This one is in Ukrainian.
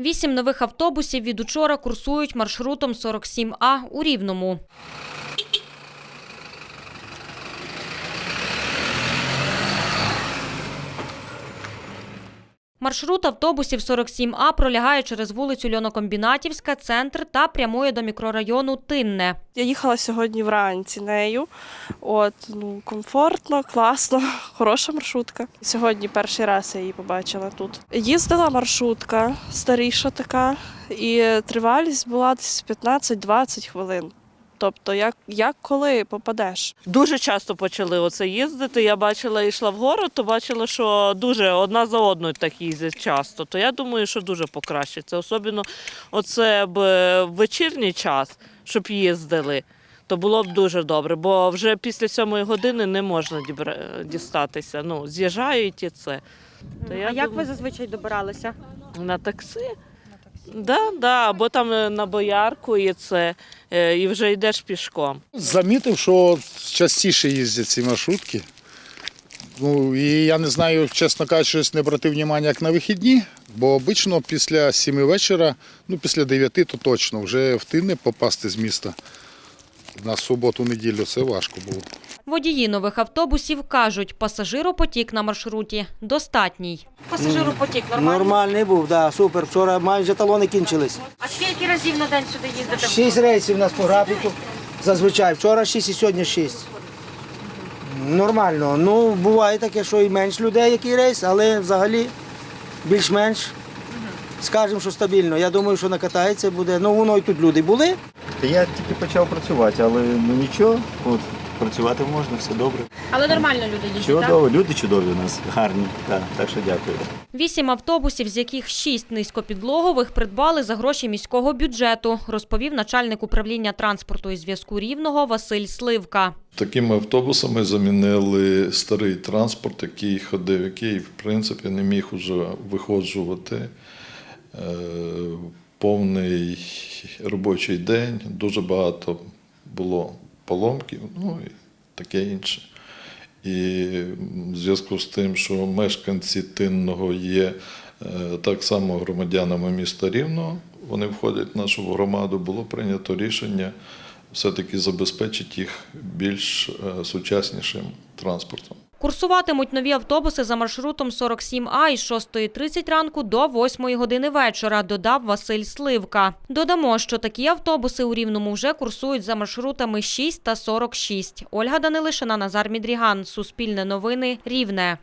Вісім нових автобусів від учора курсують маршрутом 47А у Рівному. Маршрут автобусів 47А пролягає через вулицю Льонокомбінатівська, центр та прямує до мікрорайону Тинне. Я їхала сьогодні вранці нею. От, ну, комфортно, класно, хороша маршрутка. Сьогодні перший раз я її побачила тут. Їздила маршрутка, старіша така, і тривалість була десь 15-20 хвилин. Тобто, як, як коли попадеш? Дуже часто почали оце їздити. Я бачила, йшла в город, то бачила, що дуже одна за одною так їздять часто. То я думаю, що дуже покращиться. Особливо оце б е, вечірній час, щоб їздили. То було б дуже добре, бо вже після сьомої години не можна дістатися. Ну, з'їжджають і це. То я як думаю- ви зазвичай добиралися? На таксі? Да, да, або там е, на боярку і це, е, і вже йдеш пішком. Замітив, що частіше їздять ці маршрутки. Ну, і я не знаю, чесно кажучи, не обратив увагу, як на вихідні, бо обично після 7 вечора, ну після 9, то точно вже в Тинне попасти з міста. На суботу-неділю це важко було. Водії нових автобусів кажуть, пасажиропотік на маршруті достатній. Пасажиропотік нормальний? Нормальний був, да, супер. Вчора майже талони кінчились. А скільки разів на день сюди їздите? Шість рейсів у нас по графіку. Зазвичай. Вчора шість і сьогодні шість. Нормально. Ну, буває таке, що і менш людей, який рейс, але взагалі більш-менш. Скажемо, що стабільно. Я думаю, що накатається буде. Ну, воно і тут люди були. Я тільки почав працювати, але ну нічого, от працювати можна, все добре. Але нормально люди їздять, так? Люди чудові у нас, гарні. Так, так що дякую. Вісім автобусів, з яких шість низькопідлогових, придбали за гроші міського бюджету, розповів начальник управління транспорту і зв'язку Рівного Василь Сливка. Такими автобусами замінили старий транспорт, який ходив, який в принципі не міг уже виходжувати е, повний робочий день. Дуже багато було поломків, ну і таке інше. І в зв'язку з тим, що мешканці Тинного є е, так само громадянами міста Рівного, вони входять в нашу громаду, було прийнято рішення все-таки забезпечити їх більш е, сучаснішим транспортом. Курсуватимуть нові автобуси за маршрутом 47А із 6.30 ранку до 8 години вечора, додав Василь Сливка. Додамо, що такі автобуси у Рівному вже курсують за маршрутами 6 та 46. Ольга Данилишина, Назар Мідріган. Суспільне новини. Рівне.